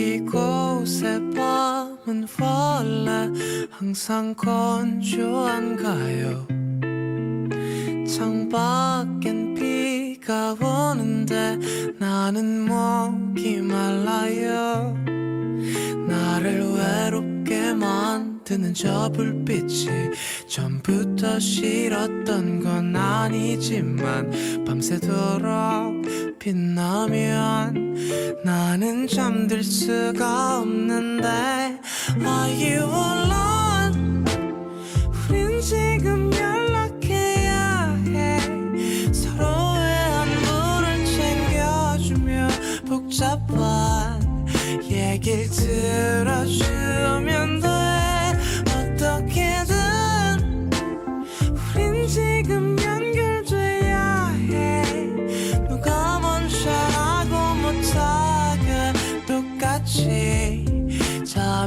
이곳의 밤은 원래 항상 건조한가요? 창밖엔 비가 오는데 나는 목이 말라요. 나를 외롭게 만드는 저 불빛이 전부터 싫었던 건 아니지만 밤새도록 빛나면 나는 잠들 수가 없는데 Are you alone?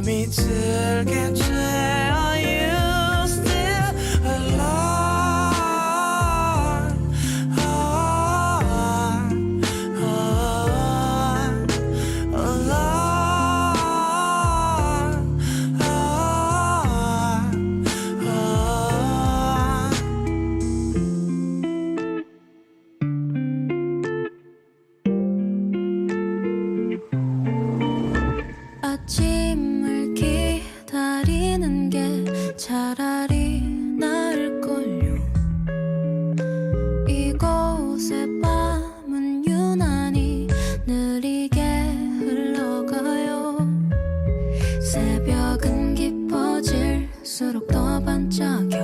들게 돼 기다리는 게 차라리 나을걸요. 이곳의 밤은 유난히 느리게 흘러가요. 새벽은 깊어질수록 더 반짝여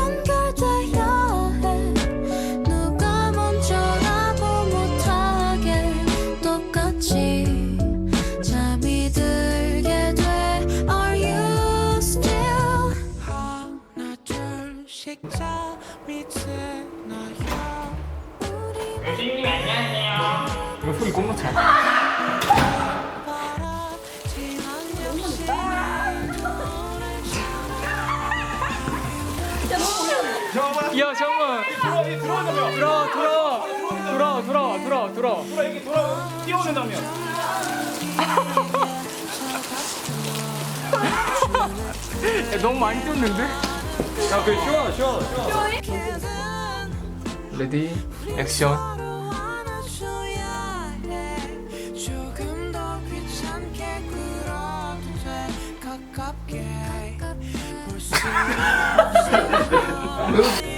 둘씩 잠이 드나요 교수님 안녕하세요. 이거 소리 꼭 넣자. 야 잠깐만. 들어와, 이 들어오자며. 들어 들어 들어 들어 들어 들어. 들어, 여기 돌아, 뛰어오는다며. 야, 너무 많이 뛰었는데? 야, 그 쉬워 쉬워 쉬워. 레디 액션.